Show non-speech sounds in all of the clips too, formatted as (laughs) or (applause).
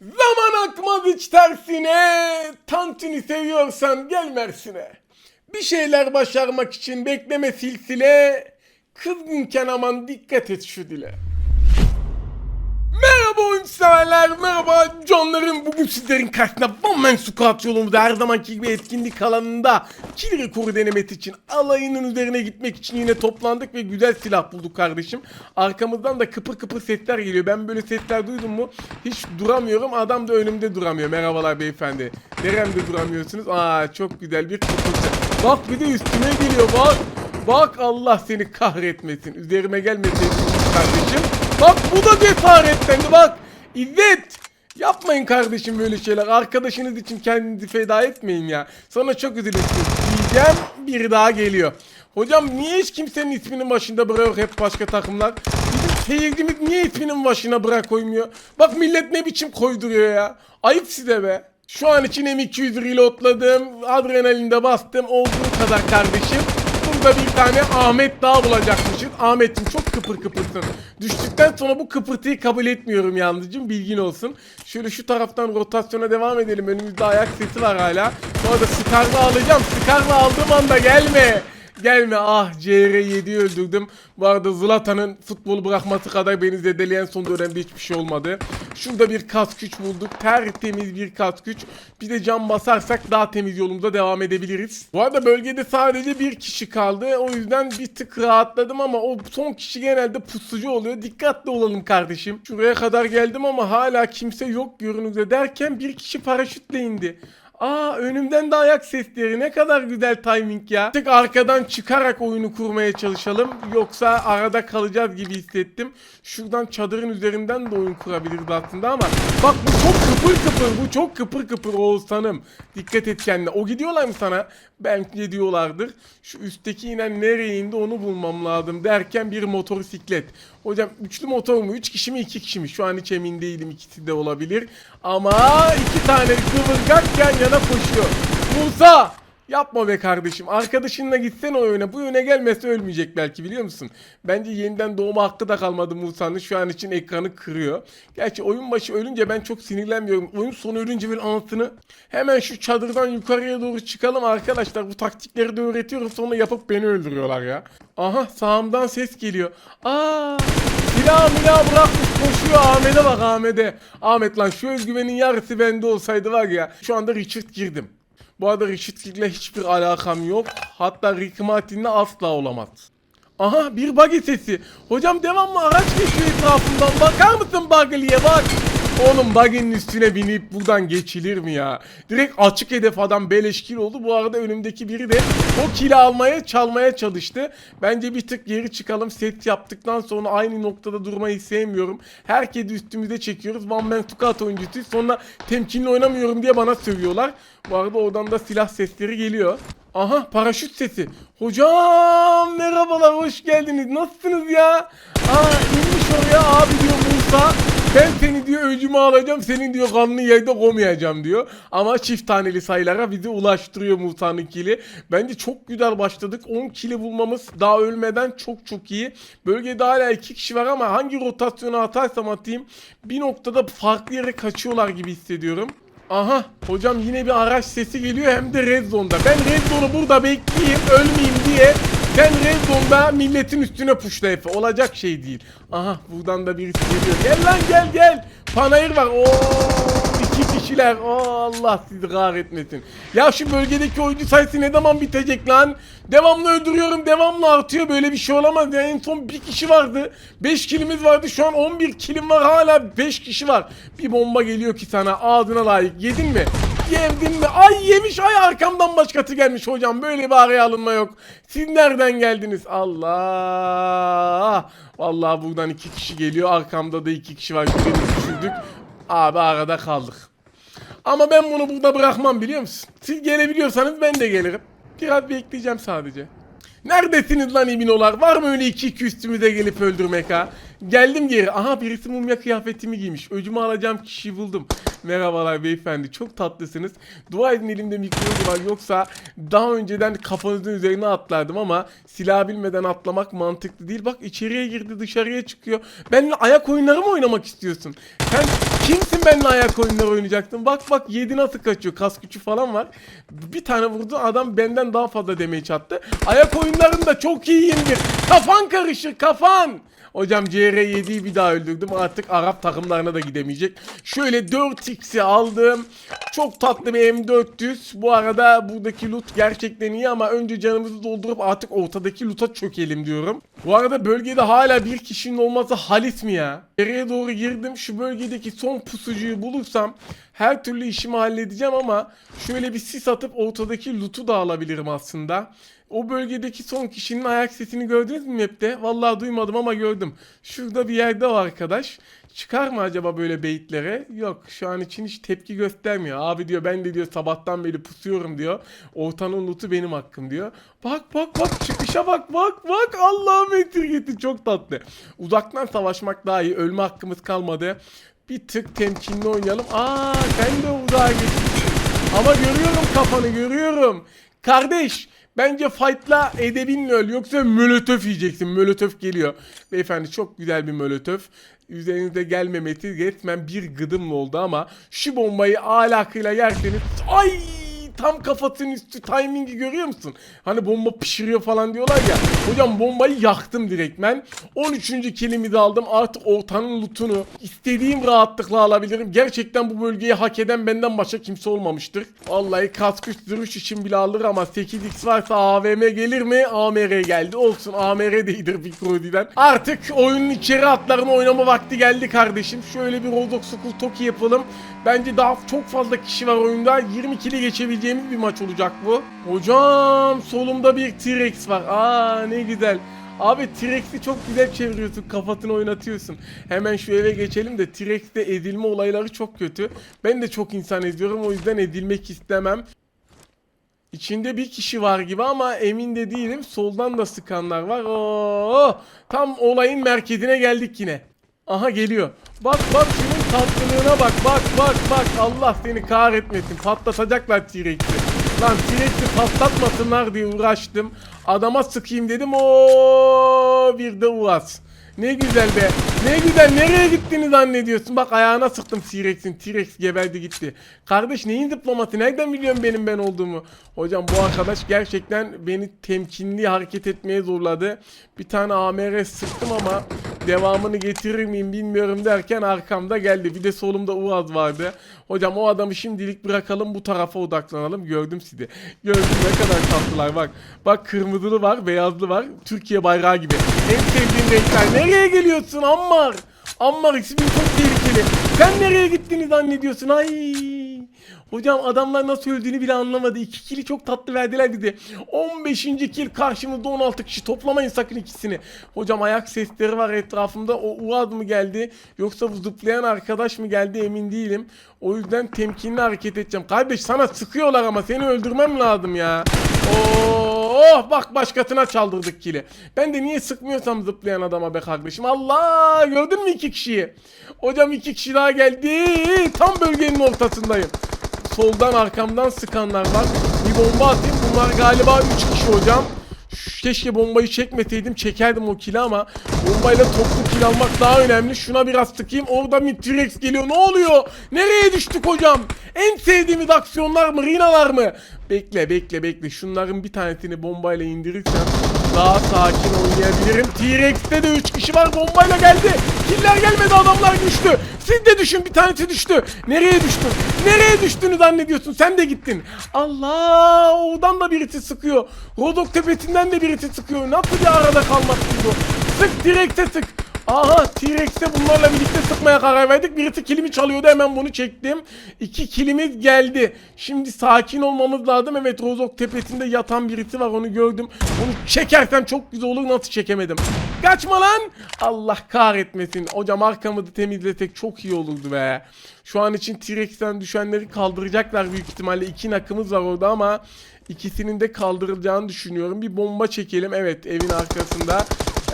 Zaman akmaz hiç tersine. Tantuni seviyorsan gel Mersin'e. Bir şeyler başarmak için bekleme silsile. Kızgınken aman dikkat et şu dile. Oyun severler, merhaba canlarım. Bugün sizlerin karşısında Man Squad yolumuzda her zamanki gibi etkinlik alanında kill rekoru denemesi için alayının üzerine gitmek için yine toplandık ve güzel silah bulduk kardeşim. Arkamızdan da kıpır kıpır sesler geliyor. Ben böyle sesler duydum mu hiç duramıyorum. Adam da önümde duramıyor. Merhabalar beyefendi. Neremde duramıyorsunuz? Aa çok güzel bir kıpırtı. Bak bir de üstüme geliyor bak. Bak Allah seni kahretmesin. Üzerime gelmeseydin kardeşim. Bak bu da cesaretlendi bak. İzzet. Yapmayın kardeşim böyle şeyler. Arkadaşınız için kendinizi feda etmeyin ya. Sana çok üzülürsünüz. Diyeceğim biri daha geliyor. Hocam niye hiç kimsenin isminin başında bırak hep başka takımlar? Bizim seyircimiz niye isminin başına bırak koymuyor? Bak millet ne biçim koyduruyor ya. Ayıp size be. Şu an için M200 reloadladım. Adrenalinde bastım. Olduğu kadar kardeşim. Burada bir tane Ahmet daha bulacakmışız. Ahmet'im çok kıpır kıpırsın. Düştükten sonra bu kıpırtıyı kabul etmiyorum yalnızcım bilgin olsun. Şöyle şu taraftan rotasyona devam edelim. Önümüzde ayak sesi var hala. Sonra da Scar'la alacağım. Scar'la aldığım anda gelme. Gelme ah CR7'yi öldürdüm. Bu arada Zlatan'ın futbolu bırakması kadar beni zedeleyen son dönemde hiçbir şey olmadı. Şurada bir kas güç bulduk. Tertemiz bir kas güç. Bir de cam basarsak daha temiz yolumuza devam edebiliriz. Bu arada bölgede sadece bir kişi kaldı. O yüzden bir tık rahatladım ama o son kişi genelde pusucu oluyor. Dikkatli olalım kardeşim. Şuraya kadar geldim ama hala kimse yok görünürde derken bir kişi paraşütle indi. Aa önümden de ayak sesleri ne kadar güzel timing ya. Tık arkadan çıkarak oyunu kurmaya çalışalım. Yoksa arada kalacağız gibi hissettim. Şuradan çadırın üzerinden de oyun kurabiliriz aslında ama. Bak bu çok kıpır kıpır bu çok kıpır kıpır Oğuzhan'ım. Dikkat et kendine. O gidiyorlar mı sana? Belki diyorlardır. Şu üstteki inen nereye indi onu bulmam lazım derken bir motosiklet. Hocam üçlü motor mu? Üç kişi mi iki kişi mi? Şu an hiç emin değilim ikisi de olabilir. Ama iki tane kıvırcak yan yana koşuyor. Musa! Yapma be kardeşim. Arkadaşınla gitsen o yöne. Bu yöne gelmese ölmeyecek belki biliyor musun? Bence yeniden doğma hakkı da kalmadı Musa'nın. Şu an için ekranı kırıyor. Gerçi oyun başı ölünce ben çok sinirlenmiyorum. Oyun sonu ölünce bir anasını. Hemen şu çadırdan yukarıya doğru çıkalım arkadaşlar. Bu taktikleri de öğretiyorum. Sonra yapıp beni öldürüyorlar ya. Aha sağımdan ses geliyor. Aa Silah milah bırakmış koşuyor Ahmet'e bak Ahmet'e. Ahmet lan şu özgüvenin yarısı bende olsaydı var ya. Şu anda Richard girdim. Bu arada Richard Gig'le hiçbir alakam yok. Hatta Rick Martin'le asla olamaz. Aha bir buggy sesi. Hocam devamlı araç geçiyor etrafından. Bakar mısın buggy'liye bak. Oğlum buggy'nin üstüne binip buradan geçilir mi ya? Direkt açık hedef adam beleş kill oldu. Bu arada önümdeki biri de o kill'i almaya çalmaya çalıştı. Bence bir tık geri çıkalım. Set yaptıktan sonra aynı noktada durmayı sevmiyorum. Herkesi üstümüze çekiyoruz. One Man Squad oyuncusuyuz. Sonra temkinli oynamıyorum diye bana sövüyorlar. Bu arada oradan da silah sesleri geliyor. Aha paraşüt sesi. Hocam merhabalar hoş geldiniz. Nasılsınız ya? Aa inmiş oraya abi diyor Musa. Ben seni diyor öcümü alacağım senin diyor kanını yerde koymayacağım diyor. Ama çift taneli sayılara bizi ulaştırıyor Musa'nın kili. Bence çok güzel başladık. 10 kili bulmamız daha ölmeden çok çok iyi. Bölgede hala 2 kişi var ama hangi rotasyona atarsam atayım bir noktada farklı yere kaçıyorlar gibi hissediyorum. Aha hocam yine bir araç sesi geliyor hem de Red Zone'da. Ben Red Zone'u burada bekleyeyim ölmeyeyim diye sen Red Zone'da milletin üstüne puşla Efe. Olacak şey değil. Aha buradan da birisi geliyor. Gel lan gel gel. Panayır var. Oo iki kişiler. Oo, Allah sizi kahretmesin. Ya şu bölgedeki oyuncu sayısı ne zaman bitecek lan? Devamlı öldürüyorum. Devamlı artıyor. Böyle bir şey olamaz. Ya en son bir kişi vardı. 5 kilimiz vardı. Şu an 11 kilim var. Hala 5 kişi var. Bir bomba geliyor ki sana. Ağzına layık. Yedin mi? Yedin mi? Ay yemiş. Ay arkamdan başkası gelmiş hocam. Böyle bir araya alınma yok. Siz nereden geldiniz? Allah. Vallahi buradan iki kişi geliyor. Arkamda da iki kişi var. Birini düşürdük. Abi arada kaldık. Ama ben bunu burada bırakmam biliyor musun? Siz gelebiliyorsanız ben de gelirim. Biraz bekleyeceğim sadece. Neredesiniz lan iminolar? Var mı öyle iki iki üstümüze gelip öldürmek ha? Geldim geri. Aha birisi mumya kıyafetimi giymiş. Öcümü alacağım kişiyi buldum. Merhabalar beyefendi. Çok tatlısınız. Dua edin elimde mikrofon var. Yoksa daha önceden kafanızın üzerine atlardım ama silah bilmeden atlamak mantıklı değil. Bak içeriye girdi dışarıya çıkıyor. Benimle ayak oyunları mı oynamak istiyorsun? Sen Kimsin benimle ayak oyunları oynayacaktın? Bak bak yedi nasıl kaçıyor. Kas gücü falan var. Bir tane vurdu adam benden daha fazla demeyi çattı. Ayak oyunlarında çok iyiyimdir. Kafan karışır kafan. Hocam CR7'yi bir daha öldürdüm. Artık Arap takımlarına da gidemeyecek. Şöyle 4x'i aldım. Çok tatlı bir M400. Bu arada buradaki loot gerçekten iyi ama önce canımızı doldurup artık ortadaki loot'a çökelim diyorum. Bu arada bölgede hala bir kişinin olması halis mi ya? Nereye doğru girdim. Şu bölgedeki son pusucuyu bulursam her türlü işimi halledeceğim ama şöyle bir sis atıp ortadaki loot'u da alabilirim aslında. O bölgedeki son kişinin ayak sesini gördünüz mü map'te? Vallahi duymadım ama gördüm. Şurada bir yerde o arkadaş. Çıkar mı acaba böyle beyitlere? Yok şu an için hiç tepki göstermiyor. Abi diyor ben de diyor sabahtan beri pusuyorum diyor. Ortanın lootu benim hakkım diyor. Bak bak bak çıkışa bak bak bak Allah'ım etirgeti çok tatlı. Uzaktan savaşmak daha iyi. Ölme hakkımız kalmadı. Bir tık temkinli oynayalım. Aa sen de uzağa geçtin. Ama görüyorum kafanı görüyorum. Kardeş bence fight'la edebinle öl yoksa molotof yiyeceksin. Molotof geliyor. Beyefendi çok güzel bir molotof. Üzerinize gelmemesi resmen bir gıdımla oldu ama şu bombayı alakıyla yerseniz ay tam kafasının üstü timingi görüyor musun? Hani bomba pişiriyor falan diyorlar ya. Hocam bombayı yaktım direktmen. 13. kilimi de aldım. Artık ortanın lootunu istediğim rahatlıkla alabilirim. Gerçekten bu bölgeyi hak eden benden başka kimse olmamıştır. Vallahi kask üst duruş için bile alır ama 8x varsa AVM gelir mi? AMR geldi. Olsun AMR değildir bir Cody'den. Artık oyunun içeri hatlarını oynama vakti geldi kardeşim. Şöyle bir Roblox School Toki yapalım. Bence daha çok fazla kişi var oyunda. 20 kili geçebileceğimiz bir maç olacak bu. Hocam solumda bir T-Rex var. Aa ne güzel. Abi T-Rex'i çok güzel çeviriyorsun. Kafasını oynatıyorsun. Hemen şu eve geçelim de T-Rex'te edilme olayları çok kötü. Ben de çok insan eziyorum. O yüzden edilmek istemem. İçinde bir kişi var gibi ama emin de değilim. Soldan da sıkanlar var. Oo, tam olayın merkezine geldik yine. Aha geliyor. Bak bak tatlılığına bak. Bak bak bak. Allah seni kahretmesin. Patlatacaklar T-Rex'i. Lan T-Rex'i patlatmasınlar diye uğraştım. Adama sıkayım dedim. O bir de uğraş. Ne güzel be. Ne güzel. Nereye gittiğini zannediyorsun. Bak ayağına sıktım T-Rex'in. T-Rex geberdi gitti. Kardeş neyin diploması? Nereden biliyorsun benim ben olduğumu? Hocam bu arkadaş gerçekten beni temkinli hareket etmeye zorladı. Bir tane AMR sıktım ama devamını getirir miyim bilmiyorum derken arkamda geldi. Bir de solumda Uaz vardı. Hocam o adamı şimdilik bırakalım bu tarafa odaklanalım. Gördüm sizi. Gördüm ne kadar tatlılar bak. Bak kırmızılı var, beyazlı var. Türkiye bayrağı gibi. En sevdiğim renkler. Nereye geliyorsun Ammar? Ammar ismin çok tehlikeli. Sen nereye gittiğini zannediyorsun? Ay. Hocam adamlar nasıl öldüğünü bile anlamadı. İki kili çok tatlı verdiler bize. 15. kill karşımızda 16 kişi. Toplamayın sakın ikisini. Hocam ayak sesleri var etrafımda. O Uaz mı geldi? Yoksa bu zıplayan arkadaş mı geldi emin değilim. O yüzden temkinli hareket edeceğim. Kardeş sana sıkıyorlar ama seni öldürmem lazım ya. Oh bak başkasına çaldırdık kili. Ben de niye sıkmıyorsam zıplayan adama be kardeşim. Allah gördün mü iki kişiyi? Hocam iki kişi daha geldi. Tam bölgenin ortasındayım. Soldan arkamdan sıkanlar var. Bir bomba atayım. Bunlar galiba 3 kişi hocam. Keşke bombayı çekmeseydim çekerdim o kili ama bombayla toplu kill almak daha önemli. Şuna biraz sıkayım. Orada bir T-Rex geliyor. Ne oluyor? Nereye düştük hocam? En sevdiğimiz aksiyonlar mı? Rinalar mı? Bekle bekle bekle. Şunların bir tanesini bombayla indirirsem daha sakin oynayabilirim. T-Rex'te de 3 kişi var. Bombayla geldi. Killer gelmedi. Adamlar düştü. Siz de düşün. Bir tanesi düştü. Nereye düştün? Nereye düştüğünü zannediyorsun? Sen de gittin. Allah! Oradan da birisi sıkıyor. Rodok tepesinden de birisi sıkıyor. Nasıl bir arada kalmak bu? Sık T-Rex'e sık. Aha T-Rex'e bunlarla birlikte sıkmaya karar verdik. Birisi kilimi çalıyordu hemen bunu çektim. İki kilimiz geldi. Şimdi sakin olmamız lazım. Evet Rozok tepesinde yatan birisi var onu gördüm. Onu çekersem çok güzel olur nasıl çekemedim. Kaçma lan. Allah kahretmesin. Hocam arkamızı temizlesek çok iyi olurdu be. Şu an için T-Rex'ten düşenleri kaldıracaklar büyük ihtimalle. İki nakımız var orada ama ikisinin de kaldırılacağını düşünüyorum. Bir bomba çekelim. Evet evin arkasında.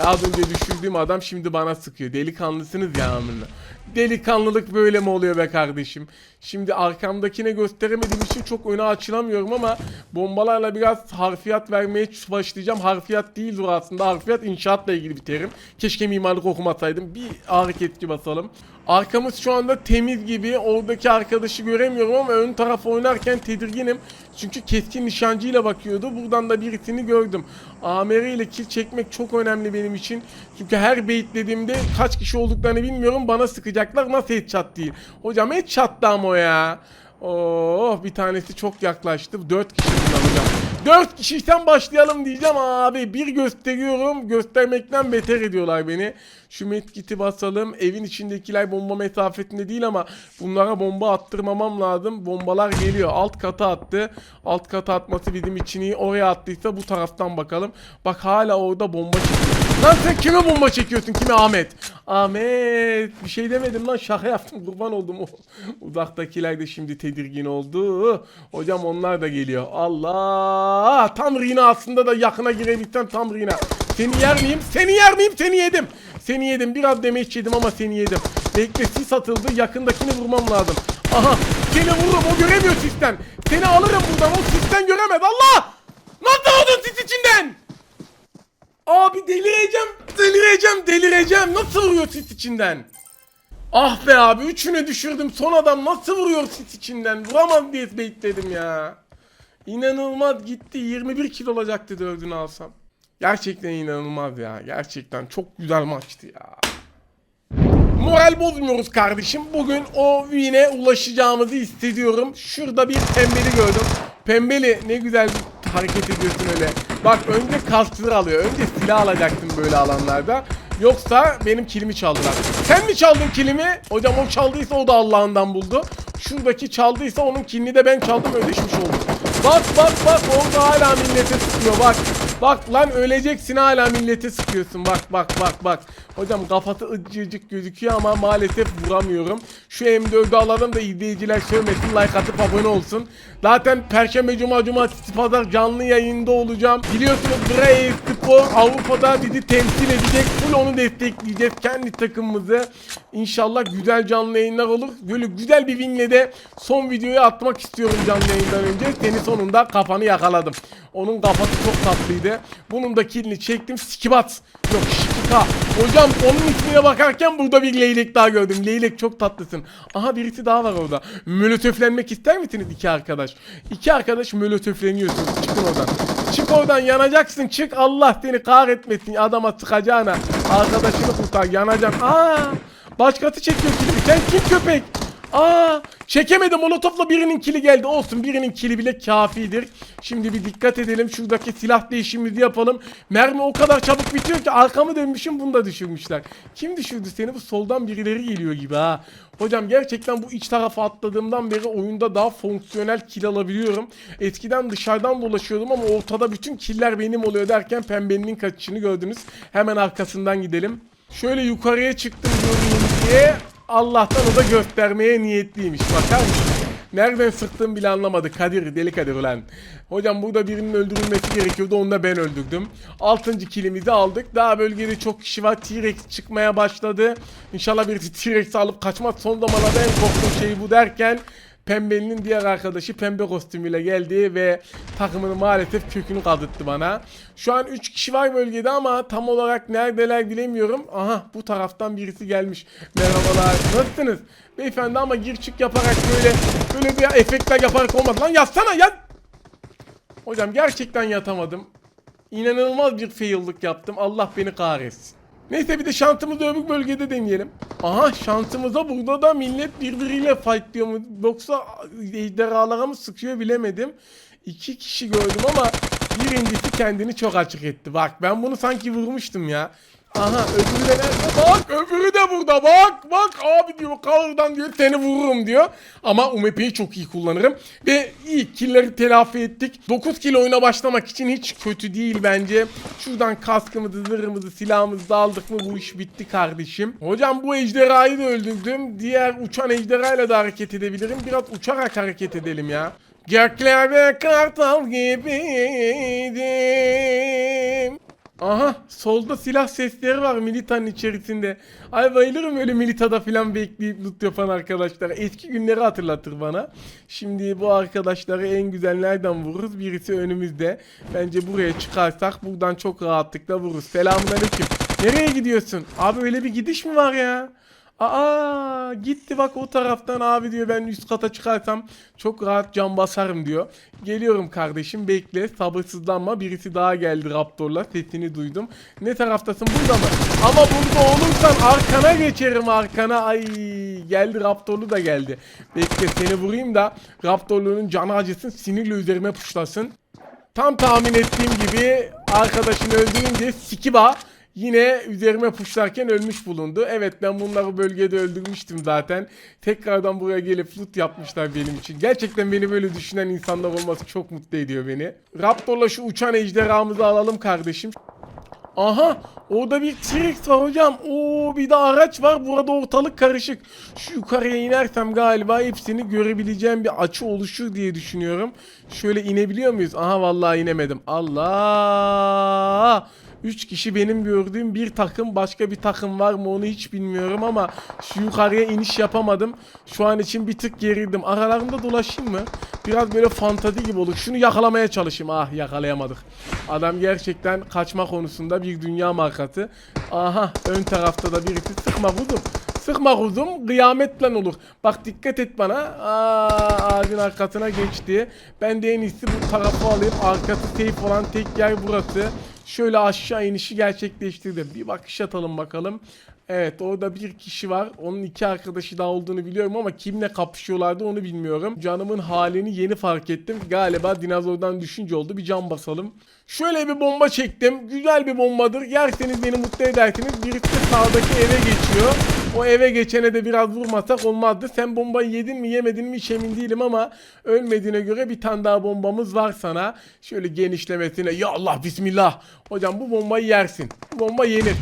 Az önce düşürdüğüm adam şimdi bana sıkıyor. Delikanlısınız ya amına. Delikanlılık böyle mi oluyor be kardeşim? Şimdi arkamdakine gösteremediğim için çok öne açılamıyorum ama bombalarla biraz harfiyat vermeye başlayacağım. Harfiyat değil bu aslında. Harfiyat inşaatla ilgili bir terim. Keşke mimarlık okumasaydım. Bir hareketçi basalım. Arkamız şu anda temiz gibi. Oradaki arkadaşı göremiyorum ama ön taraf oynarken tedirginim. Çünkü keskin nişancıyla bakıyordu. Buradan da birisini gördüm. AMR ile kill çekmek çok önemli benim için. Çünkü her baitlediğimde kaç kişi olduklarını bilmiyorum. Bana sıkacaklar. Nasıl headshot değil? Hocam headshot'tı ama o ya. Oh bir tanesi çok yaklaştı. 4 kişi hocam. 4 kişiyken başlayalım diyeceğim abi. Bir gösteriyorum. Göstermekten beter ediyorlar beni. Şu medkit'i basalım. Evin içindekiler bomba mesafetinde değil ama bunlara bomba attırmamam lazım. Bombalar geliyor. Alt kata attı. Alt kata atması bizim için iyi. Oraya attıysa bu taraftan bakalım. Bak hala orada bomba çekiyor. Lan sen kime bomba çekiyorsun? Kime Ahmet? Ahmet bir şey demedim lan şaka yaptım kurban oldum. (laughs) Uzaktakiler de şimdi tedirgin oldu. Hocam onlar da geliyor. Allah tam Rina aslında da yakına girebilsem tam Rina. Seni yer miyim? Seni yer miyim? Seni yedim. Seni yedim. Biraz damage yedim ama seni yedim. Bekle sis atıldı. Yakındakini vurmam lazım. Aha seni vururum o göremiyor sisten. Seni alırım buradan o sisten göremez. Allah! Nasıl oldun sis içinden? Abi delireceğim, delireceğim, delireceğim. Nasıl vuruyor sis içinden? Ah be abi üçünü düşürdüm. Son adam nasıl vuruyor sis içinden? Vuramaz diye bekledim ya. İnanılmaz gitti. 21 kilo olacaktı dördünü alsam. Gerçekten inanılmaz ya. Gerçekten çok güzel maçtı ya. Moral bozmuyoruz kardeşim. Bugün o win'e ulaşacağımızı hissediyorum. Şurada bir pembeli gördüm. Pembeli ne güzel hareket ediyorsun öyle. Bak önce kastır alıyor. Önce silah alacaktın böyle alanlarda. Yoksa benim kilimi çaldılar. Sen mi çaldın kilimi? Hocam o çaldıysa o da Allah'ından buldu. Şuradaki çaldıysa onun kilini de ben çaldım ödeşmiş olduk. Bak bak bak orada hala millete sıkıyor bak. Bak lan öleceksin hala millete sıkıyorsun bak bak bak bak. Hocam kafası ıcıcık gözüküyor ama maalesef vuramıyorum. Şu M4'ü alalım da izleyiciler sevmesin like atıp abone olsun. Zaten Perşembe Cuma Cumartesi Pazar canlı yayında olacağım. Biliyorsunuz Brave Spor Avrupa'da bizi temsil edecek. Full onu destekleyeceğiz kendi takımımızı. İnşallah güzel canlı yayınlar olur. Böyle güzel bir winle de son videoyu atmak istiyorum canlı yayından önce. Seni sonunda kafanı yakaladım. Onun kafası çok tatlıydı. Bunun da kilini çektim. Skibat. Yok Şikika. Hocam onun ismine bakarken burada bir leylek daha gördüm. Leylek çok tatlısın. Aha birisi daha var orada. Molotöflenmek ister misiniz iki arkadaş? İki arkadaş molotöfleniyorsunuz. Çıkın oradan. Çık oradan yanacaksın. Çık Allah seni kahretmesin. Adama sıkacağına. Arkadaşını kurtar. Yanacaksın. Aa! Başkası çekiyor kilimi. Sen kim köpek? Aa, çekemedim molotofla birinin kili geldi. Olsun birinin kili bile kafidir. Şimdi bir dikkat edelim. Şuradaki silah değişimimizi yapalım. Mermi o kadar çabuk bitiyor ki arkamı dönmüşüm bunu da düşürmüşler. Kim düşürdü seni? Bu soldan birileri geliyor gibi ha. Hocam gerçekten bu iç tarafa atladığımdan beri oyunda daha fonksiyonel kill alabiliyorum. Eskiden dışarıdan dolaşıyordum ama ortada bütün killer benim oluyor derken pembenin kaçışını gördünüz. Hemen arkasından gidelim. Şöyle yukarıya çıktım göreyim diye. Allah'tan o da göstermeye niyetliymiş. Bakar mısın? Nereden sıktığımı bile anlamadı. Kadir, deli Kadir ulan. Hocam burada birinin öldürülmesi gerekiyordu. Onu da ben öldürdüm. Altıncı kilimizi aldık. Daha bölgede çok kişi var. T-Rex çıkmaya başladı. İnşallah birisi T-Rex'i alıp kaçmaz. Son zamanlarda en korktuğum şey bu derken Pembe'nin diğer arkadaşı pembe kostümüyle geldi ve takımını maalesef kökünü kaldırttı bana. Şu an 3 kişi var bölgede ama tam olarak neredeler bilemiyorum. Aha bu taraftan birisi gelmiş. Merhabalar nasılsınız? Beyefendi ama gir çık yaparak böyle böyle bir efektler yaparak olmaz. Lan yatsana yat. Hocam gerçekten yatamadım. İnanılmaz bir faillik yaptım. Allah beni kahretsin. Neyse bir de şansımızı öbür bölgede deneyelim. Aha şansımıza burada da millet birbiriyle fightlıyor mu? Yoksa ejderhalara mı sıkıyor bilemedim. İki kişi gördüm ama birincisi kendini çok açık etti. Bak ben bunu sanki vurmuştum ya. Aha öbürü de nerede? Bak öbürü de burada bak bak abi diyor kalırdan diyor seni vururum diyor. Ama UMP'yi çok iyi kullanırım. Ve ilk killleri telafi ettik. 9 kill oyuna başlamak için hiç kötü değil bence. Şuradan kaskımızı zırhımızı silahımızı aldık mı bu iş bitti kardeşim. Hocam bu ejderhayı da öldürdüm. Diğer uçan ejderhayla da hareket edebilirim. Biraz uçarak hareket edelim ya. Göklerde kartal gibiydim. Aha solda silah sesleri var militanın içerisinde. Ay bayılırım öyle militada falan bekleyip loot yapan arkadaşlar. Eski günleri hatırlatır bana. Şimdi bu arkadaşları en güzel nereden vururuz? Birisi önümüzde. Bence buraya çıkarsak buradan çok rahatlıkla vururuz. Selamünaleyküm. Nereye gidiyorsun? Abi öyle bir gidiş mi var ya? Aa gitti bak o taraftan abi diyor ben üst kata çıkarsam çok rahat cam basarım diyor. Geliyorum kardeşim bekle sabırsızlanma birisi daha geldi Raptor'la sesini duydum. Ne taraftasın burada mı? Ama burada olursan arkana geçerim arkana. Ay geldi Raptor'lu da geldi. Bekle seni vurayım da Raptor'lu'nun canı acısın sinirle üzerime puşlasın. Tam tahmin ettiğim gibi arkadaşını öldürünce Sikiba yine üzerime puşlarken ölmüş bulundu. Evet ben bunları bölgede öldürmüştüm zaten. Tekrardan buraya gelip loot yapmışlar benim için. Gerçekten beni böyle düşünen insanlar olması çok mutlu ediyor beni. Raptor'la şu uçan ejderhamızı alalım kardeşim. Aha orada bir T-Rex var hocam. Oo bir de araç var. Burada ortalık karışık. Şu yukarıya inersem galiba hepsini görebileceğim bir açı oluşur diye düşünüyorum. Şöyle inebiliyor muyuz? Aha vallahi inemedim. Allah! 3 kişi benim gördüğüm bir takım başka bir takım var mı onu hiç bilmiyorum ama şu yukarıya iniş yapamadım. Şu an için bir tık gerildim. Aralarında dolaşayım mı? Biraz böyle fantazi gibi olur. Şunu yakalamaya çalışayım. Ah yakalayamadık. Adam gerçekten kaçma konusunda bir dünya markası. Aha ön tarafta da birisi sıkma kuzum. Sıkma kuzum kıyametle olur. Bak dikkat et bana. Aa, ağacın arkasına geçti. Ben de en iyisi bu tarafı alayım. Arkası safe olan tek yer burası. Şöyle aşağı inişi gerçekleştirdim. Bir bakış atalım bakalım. Evet orada bir kişi var. Onun iki arkadaşı daha olduğunu biliyorum ama kimle kapışıyorlardı onu bilmiyorum. Canımın halini yeni fark ettim. Galiba dinozordan düşünce oldu. Bir can basalım. Şöyle bir bomba çektim. Güzel bir bombadır. Yerseniz beni mutlu edersiniz. Birisi sağdaki eve geçiyor. O eve geçene de biraz vurmasak olmazdı. Sen bombayı yedin mi yemedin mi hiç emin değilim ama ölmediğine göre bir tane daha bombamız var sana. Şöyle genişlemesine ya Allah bismillah. Hocam bu bombayı yersin. Bu bomba yenir.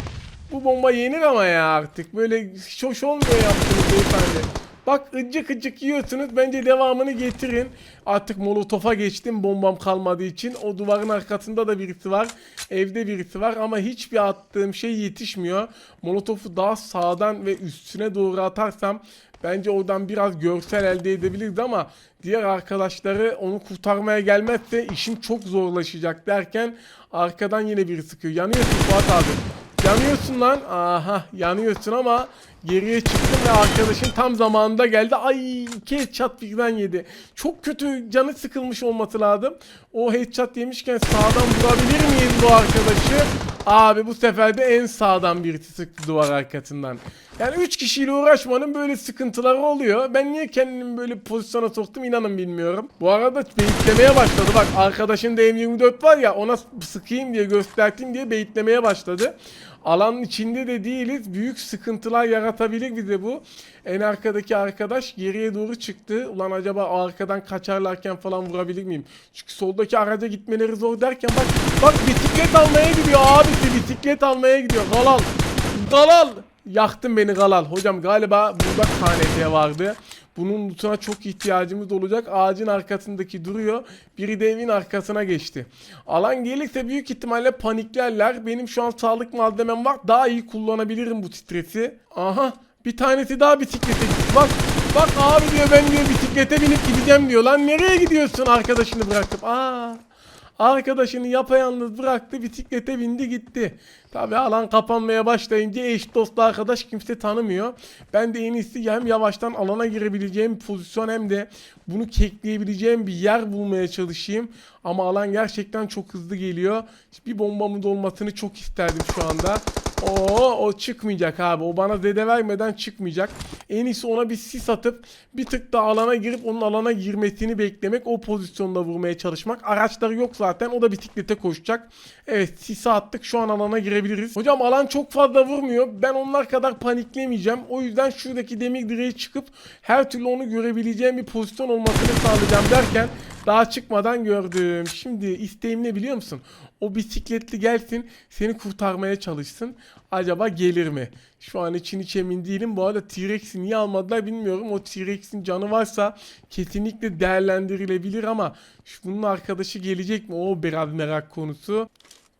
Bu bomba yenir ama ya artık. Böyle hiç hoş olmuyor yaptığınız beyefendi. Bak ıcık ıcık yiyorsunuz. Bence devamını getirin. Artık molotofa geçtim bombam kalmadığı için. O duvarın arkasında da birisi var. Evde birisi var ama hiçbir attığım şey yetişmiyor. Molotofu daha sağdan ve üstüne doğru atarsam Bence oradan biraz görsel elde edebiliriz ama diğer arkadaşları onu kurtarmaya gelmezse işim çok zorlaşacak derken arkadan yine biri sıkıyor. Yanıyorsun Fuat abi. Yanıyorsun lan. Aha yanıyorsun ama geriye çıktın ve arkadaşın tam zamanında geldi. Ay iki headshot birden yedi. Çok kötü canı sıkılmış olması lazım. O headshot yemişken sağdan vurabilir miyiz bu arkadaşı? Abi bu sefer de en sağdan birisi sıktı duvar arkasından. Yani 3 kişiyle uğraşmanın böyle sıkıntıları oluyor. Ben niye kendimi böyle pozisyona soktum inanın bilmiyorum. Bu arada beyitlemeye başladı. Bak arkadaşın da M24 var ya ona sıkayım diye göstereyim diye beyitlemeye başladı. Alanın içinde de değiliz. Büyük sıkıntılar yaratabilir bize bu. En arkadaki arkadaş geriye doğru çıktı. Ulan acaba arkadan kaçarlarken falan vurabilir miyim? Çünkü soldaki araca gitmeleri zor derken bak bak bisiklet almaya gidiyor abisi bisiklet almaya gidiyor. Galal. Galal. Yaktın beni Galal. Hocam galiba burada KNT vardı. Bunun lootuna çok ihtiyacımız olacak. Ağacın arkasındaki duruyor. Biri de evin arkasına geçti. Alan gelirse büyük ihtimalle paniklerler. Benim şu an sağlık malzemem var. Daha iyi kullanabilirim bu stresi. Aha bir tanesi daha bisiklete gitti. Bak bak abi diyor ben diyor bisiklete binip gideceğim diyor. Lan nereye gidiyorsun arkadaşını bırakıp? Aa Arkadaşını yapayalnız bıraktı bisiklete bindi gitti. Tabi alan kapanmaya başlayınca eş dost arkadaş kimse tanımıyor. Ben de en iyisi hem yavaştan alana girebileceğim pozisyon hem de bunu kekleyebileceğim bir yer bulmaya çalışayım. Ama alan gerçekten çok hızlı geliyor. Bir bombamın olmasını çok isterdim şu anda. Oo, o çıkmayacak abi. O bana zede vermeden çıkmayacak. En iyisi ona bir sis atıp bir tık da alana girip onun alana girmesini beklemek. O pozisyonda vurmaya çalışmak. Araçları yok zaten. O da bisiklete koşacak. Evet sisi attık. Şu an alana girebiliriz. Hocam alan çok fazla vurmuyor. Ben onlar kadar paniklemeyeceğim. O yüzden şuradaki demir direğe çıkıp her türlü onu görebileceğim bir pozisyon olmasını sağlayacağım derken daha çıkmadan gördüm. Şimdi isteğim ne biliyor musun? O bisikletli gelsin seni kurtarmaya çalışsın. Acaba gelir mi? Şu an için hiç emin değilim. Bu arada T-Rex'i niye almadılar bilmiyorum. O T-Rex'in canı varsa kesinlikle değerlendirilebilir ama bunun arkadaşı gelecek mi? O biraz merak konusu.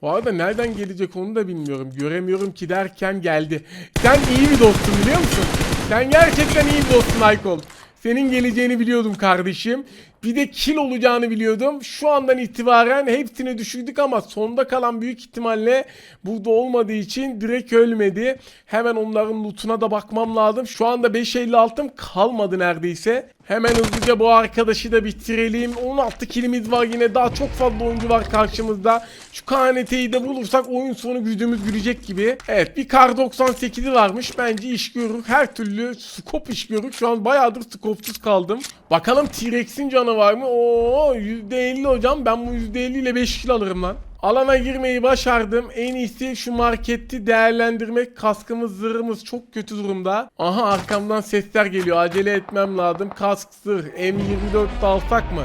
Bu arada nereden gelecek onu da bilmiyorum. Göremiyorum ki derken geldi. Sen iyi bir dostsun biliyor musun? Sen gerçekten iyi bir dostsun Aykol. Senin geleceğini biliyordum kardeşim. Bir de kill olacağını biliyordum. Şu andan itibaren hepsini düşürdük ama sonda kalan büyük ihtimalle burada olmadığı için direkt ölmedi. Hemen onların lootuna da bakmam lazım. Şu anda 5.56'm kalmadı neredeyse. Hemen hızlıca bu arkadaşı da bitirelim. 16 kilimiz var yine. Daha çok fazla oyuncu var karşımızda. Şu KNT'yi de bulursak oyun sonu yüzümüz gülecek gibi. Evet bir kar 98'i varmış. Bence iş görür. Her türlü scope iş görür. Şu an bayağıdır scope'suz kaldım. Bakalım T-Rex'in canı var mı? Oo %50 hocam. Ben bu %50 ile 5 kill alırım lan. Alana girmeyi başardım. En iyisi şu marketi değerlendirmek. Kaskımız, zırhımız çok kötü durumda. Aha arkamdan sesler geliyor. Acele etmem lazım. Kask, zırh, M24 de alsak mı?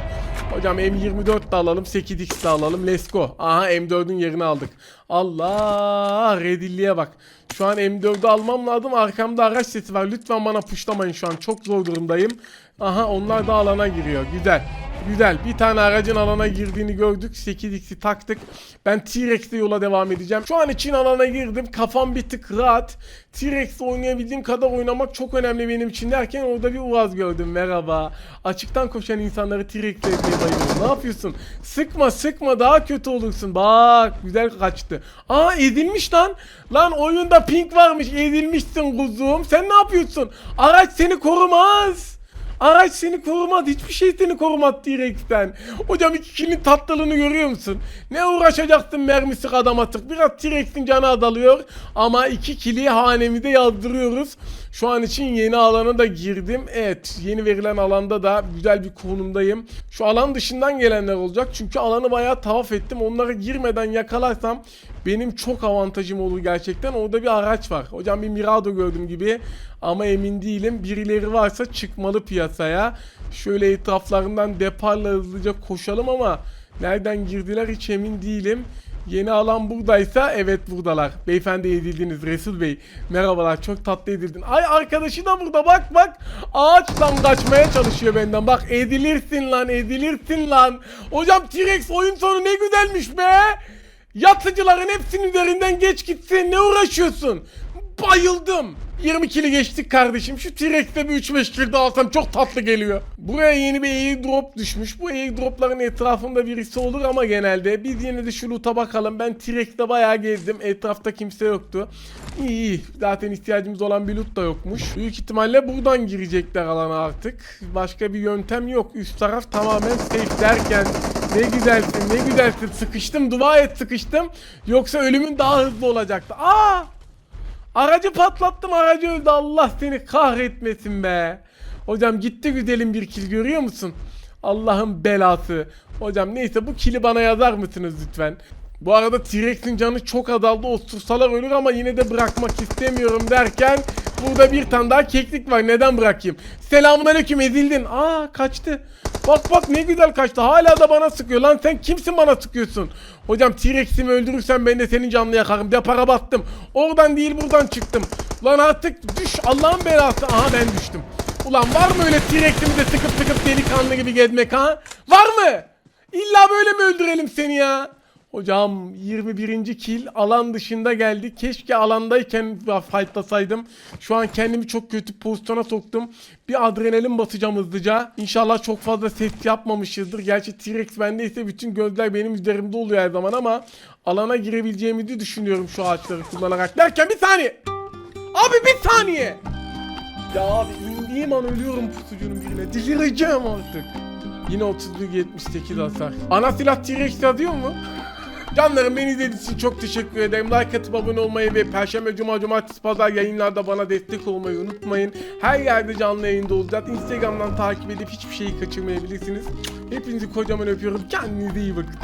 Hocam M24 de alalım, 8x de alalım. Let's go. Aha M4'ün yerini aldık. Allah redilliğe bak. Şu an M4'ü almam lazım. Arkamda araç sesi var. Lütfen bana puşlamayın şu an. Çok zor durumdayım. Aha onlar da alana giriyor. Güzel. Güzel. Bir tane aracın alana girdiğini gördük. 8x'i taktık. Ben T-Rex'le yola devam edeceğim. Şu an için alana girdim. Kafam bir tık rahat. T-Rex'le oynayabildiğim kadar oynamak çok önemli benim için derken orada bir Uaz gördüm. Merhaba. Açıktan koşan insanları T-Rex'le bayılıyorum. Ne yapıyorsun? Sıkma sıkma daha kötü olursun. Bak güzel kaçtı. Aa ezilmiş lan. Lan oyunda pink varmış. Ezilmişsin kuzum. Sen ne yapıyorsun? Araç seni korumaz. Araç seni korumaz. Hiçbir şey seni korumaz T-Rex'ten. Hocam iki killin tatlılığını görüyor musun? Ne uğraşacaksın mermisi adam atık. Biraz T-Rex'in canı azalıyor. Ama iki kili hanemize yazdırıyoruz. Şu an için yeni alana da girdim. Evet yeni verilen alanda da güzel bir konumdayım. Şu alan dışından gelenler olacak. Çünkü alanı bayağı tavaf ettim. Onlara girmeden yakalarsam benim çok avantajım olur gerçekten. Orada bir araç var. Hocam bir Mirado gördüm gibi. Ama emin değilim. Birileri varsa çıkmalı piyasaya. Şöyle etraflarından deparla hızlıca koşalım ama nereden girdiler hiç emin değilim. Yeni alan buradaysa evet buradalar. Beyefendi edildiniz Resul Bey. Merhabalar çok tatlı edildin. Ay arkadaşı da burada bak bak. Ağaçtan kaçmaya çalışıyor benden. Bak edilirsin lan edilirsin lan. Hocam T-Rex oyun sonu ne güzelmiş be. Yatıcıların hepsinin üzerinden geç gitsin. Ne uğraşıyorsun? Bayıldım. 20 kili geçtik kardeşim. Şu T-Rex'te bir 3-5 kill daha alsam çok tatlı geliyor. Buraya yeni bir airdrop düşmüş. Bu airdropların etrafında birisi olur ama genelde. Biz yine de şu loot'a bakalım. Ben T-Rex'te bayağı gezdim. Etrafta kimse yoktu. İyi iyi. Zaten ihtiyacımız olan bir loot da yokmuş. Büyük ihtimalle buradan girecekler alana artık. Başka bir yöntem yok. Üst taraf tamamen safe derken ne güzelsin ne güzelsin. Sıkıştım dua et sıkıştım. Yoksa ölümün daha hızlı olacaktı. Aa! Aracı patlattım aracı öldü Allah seni kahretmesin be. Hocam gitti güzelim bir kil görüyor musun? Allah'ın belası. Hocam neyse bu kili bana yazar mısınız lütfen? Bu arada T-Rex'in canı çok azaldı. Osursalar ölür ama yine de bırakmak istemiyorum derken burada bir tane daha keklik var. Neden bırakayım? Selamun aleyküm ezildin. Aa kaçtı. Bak bak ne güzel kaçtı. Hala da bana sıkıyor. Lan sen kimsin bana sıkıyorsun? Hocam T-Rex'imi öldürürsen ben de senin canını yakarım. Depara battım. Oradan değil buradan çıktım. Lan artık düş Allah'ın belası. Aha ben düştüm. Ulan var mı öyle T-Rex'imi de sıkıp sıkıp delikanlı gibi gezmek ha? Var mı? İlla böyle mi öldürelim seni ya? Hocam 21. kill alan dışında geldi. Keşke alandayken fightlasaydım. Şu an kendimi çok kötü pozisyona soktum. Bir adrenalin basacağım hızlıca. İnşallah çok fazla ses yapmamışızdır. Gerçi T-Rex bendeyse bütün gözler benim üzerimde oluyor her zaman ama alana girebileceğimizi düşünüyorum şu ağaçları kullanarak. Derken bir saniye. Abi bir saniye. Ya abi indiğim an ölüyorum pusucunun birine. Delireceğim artık. Yine 31 78 hasar. Ana silah T-Rex yazıyor mu? Canlarım beni izlediğiniz için çok teşekkür ederim. Like atıp abone olmayı ve Perşembe, Cuma, Cumartesi, Pazar yayınlarda bana destek olmayı unutmayın. Her yerde canlı yayında olacağız. Instagram'dan takip edip hiçbir şeyi kaçırmayabilirsiniz. Hepinizi kocaman öpüyorum. Kendinize iyi bakın.